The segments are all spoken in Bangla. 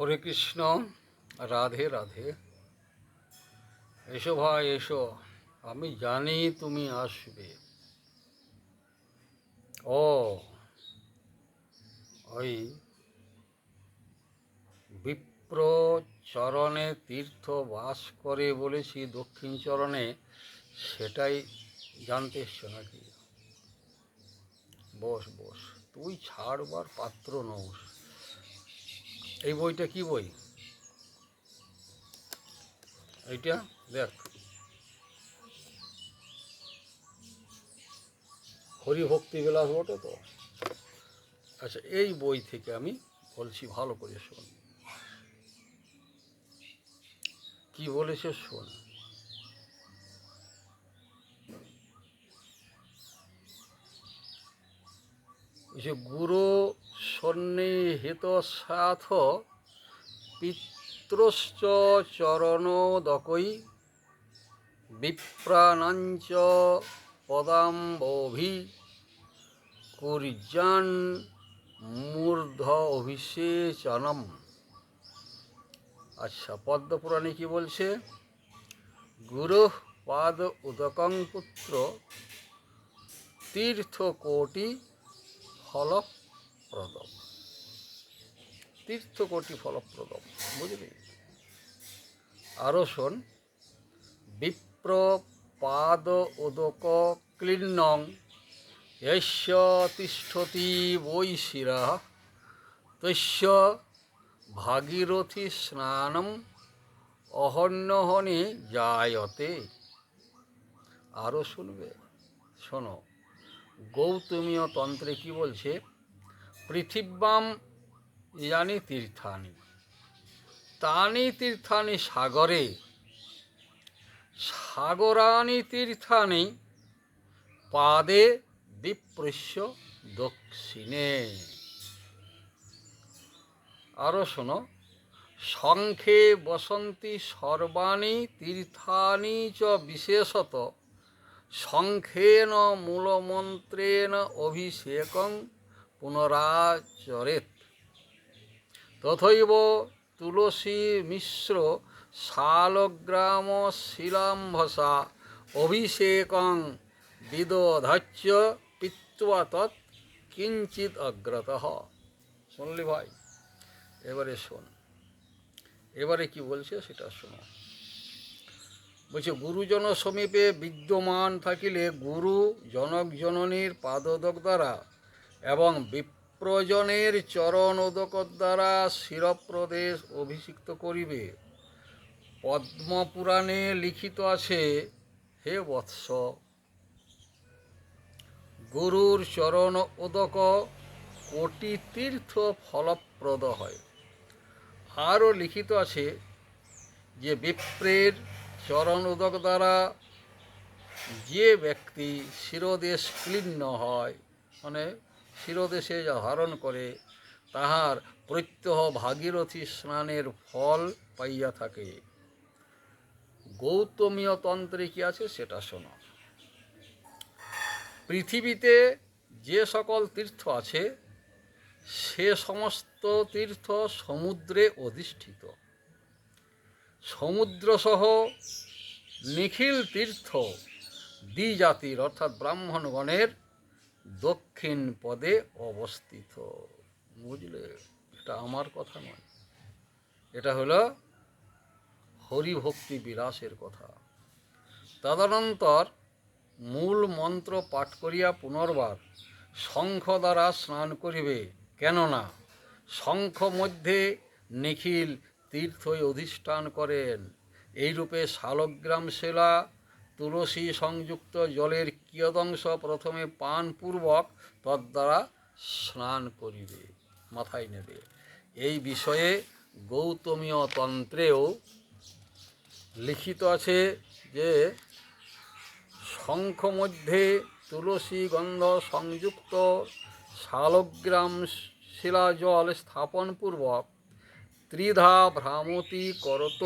হরে কৃষ্ণ, রাধে রাধে। এসো ভাই, এসো। আমি জানি তুমি আসবে। ও, ওই বিপ্র চরণে তীর্থ বাস করে বলেছি দক্ষিণ চরণে, সেটাই জানতে এসছো নাকি? বস বস, তুই ছাড়বার পাত্র নস। এই বইটা কি বই? এইটা দেখ। হরিভক্তি বিলাস বটে তো? আচ্ছা এই বই থেকে আমি বলছি ভালো করে শোন। কি বলেছে শোন। যে গুরু সন্নিহিত সাথ পিতৃশ্চ চরণোদকই বিপ্রাণাঞ্চ পদাম্বভি কুর্যান মূর্ধ অভিষেচনম আচ্ছা পদ্মপুরাণে কি বলছে? গুরু পাদ উদকং পুত্র তীর্থকোটি ফলপ্রদম। তীর্থ কোটি ফলপ্রদম বুঝলি? আরও শোন। বিপ্র পাদ উদক ক্লিন্নং এস্য তিষ্ঠতি বৈ শিরা তস্য ভাগীরথী স্নানম, অহন্যহনে জায়তে আরও শুনবে? শোনো, গৌতমীয় তন্ত্রে কি বলছে? পৃথিব্যাম ইয়ানি তীর্থানি। তানি তীর্থানি সাগরে, সাগরানি তীর্থানি পাদে বিপ্রস্য দক্ষিণে। আরও শোনো, শঙ্খে বসন্তি সর্বাণি তীর্থানি চ বিশেষত, শঙ্খেন মূলমন্ত্রেণ অভিষেকং পুনরাচরেত। তথৈব তুলসী মিশ্র শালগ্রাম শিলাম্ভসা অভিষেকং বিদধাচ্য পিত্বা তৎ কিঞ্চিত অগ্রত। শুনলি ভাই? এবারে শোন। এবারে কি বলছে সেটা শোনো। বলছে গুরুজন সমীপে বিদ্যমান থাকিলে গুরু, জনক জননীর পাদোদক দ্বারা এবং বিপ্রজনের চরণ উদক দ্বারা শিরপ্রদেশ অভিষিক্ত করিবে। পদ্মপুরাণে লিখিত আছে, হে বৎস, গুরুর চরণ উদক কোটি তীর্থ ফলপ্রদ হয়। আরও লিখিত আছে যে বিপ্রের চরণ উদক দ্বারা যে ব্যক্তি শিরদেশ ক্লীর্ণ হয় মানে শিরদেশে যা ধারণ করে, তাহার প্রত্যহ ভাগীরথী স্নানের ফল পাইয়া থাকে। গৌতমীয় তন্ত্রে কি আছে সেটা শোনো। পৃথিবীতে যে সকল তীর্থ আছে, সে সমস্ত তীর্থ সমুদ্রে অধিষ্ঠিত। সমুদ্রসহ নিখিল তীর্থ দ্বিজাতির, অর্থাৎ ব্রাহ্মণগণের দক্ষিণ পদে অবস্থিত। বুঝলে? এটা আমার কথা নয়। এটা হলো হরিভক্তি বিলাসের কথা। তদনন্তর মূল মন্ত্র পাঠ করিয়া পুনর্বার শঙ্খ দ্বারা স্নান করিবে। কেননা শঙ্খ মধ্যে নিখিল তীর্থই অধিষ্ঠান করেন। এইরূপে শালগ্রাম শিলা তুলসী সংযুক্ত জলের কিয়দংশ প্রথমে পানপূর্বক তদ্বারা স্নান করিবে, মাথায় নেবে। এই বিষয়ে গৌতমীয় তন্ত্রেও লিখিত আছে যে, শঙ্খ মধ্যে তুলসী গন্ধ সংযুক্ত শালগ্রাম শিলাজল স্থাপনপূর্বক ত্রিধা ভ্রামতি করত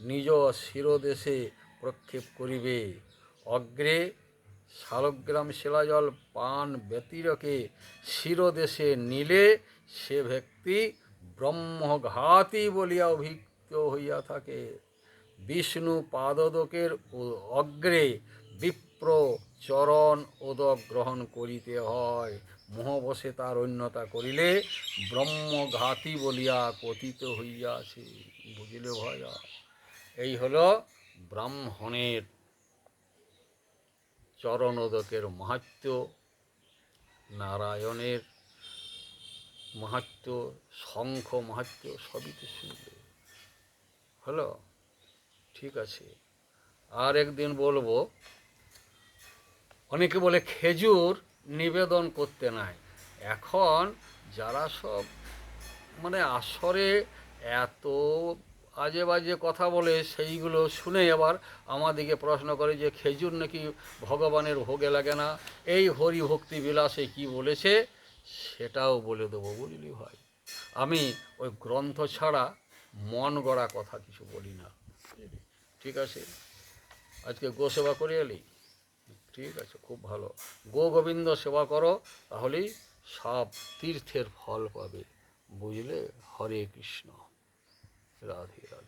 নিজ শিরদেশে প্রক্ষেপ করিবে। অগ্রে শালগ্রাম শিলাজল পান ব্যতিরকে শিরদেশে নিলে সে ব্যক্তি ব্রহ্মঘাতী বলিয়া অভিহিত হইয়া থাকে। বিষ্ণু পাদদকের অগ্রে বিপ্র চরণ ওদক গ্রহণ করিতে হয়। মোহবশে তার অন্যতা করিলে ব্রহ্মঘাতী বলিয়া কথিত হইয়াছে। বুঝিলে ভয়া, এই হলো ব্রাহ্মণের চরণোদকের মাহাত্ম্য, নারায়ণের মাহাত্ম্য, শঙ্খ মাহাত্ম্য সবই তো শুনবে। হলো? ঠিক আছে। আর একদিন বলব, অনেকে বলে খেজুর নিবেদন করতে নাই। এখন যারা সব মানে আসরে এত আজে বাজে কথা বলে সেইগুলো শুনে আবার আমাদিকে প্রশ্ন করে যে, খেজুর নাকি ভগবানের ভোগে লাগে না? এই হরি ভক্তি বিলাসে কি বলেছে? সেটাও বলে দেবো বুঝলি ভাই। আমি ওই গ্রন্থ ছাড়া মন গড়া কথা কিছু বলি না? ঠিক আছে? আজকে গো সেবা করে এলি? ঠিক আছে, খুব ভালো। গো গোবিন্দ সেবা করো, তাহলেই সব তীর্থের ফল পাবে। বুঝলে? হরে কৃষ্ণ। রাধে রাধে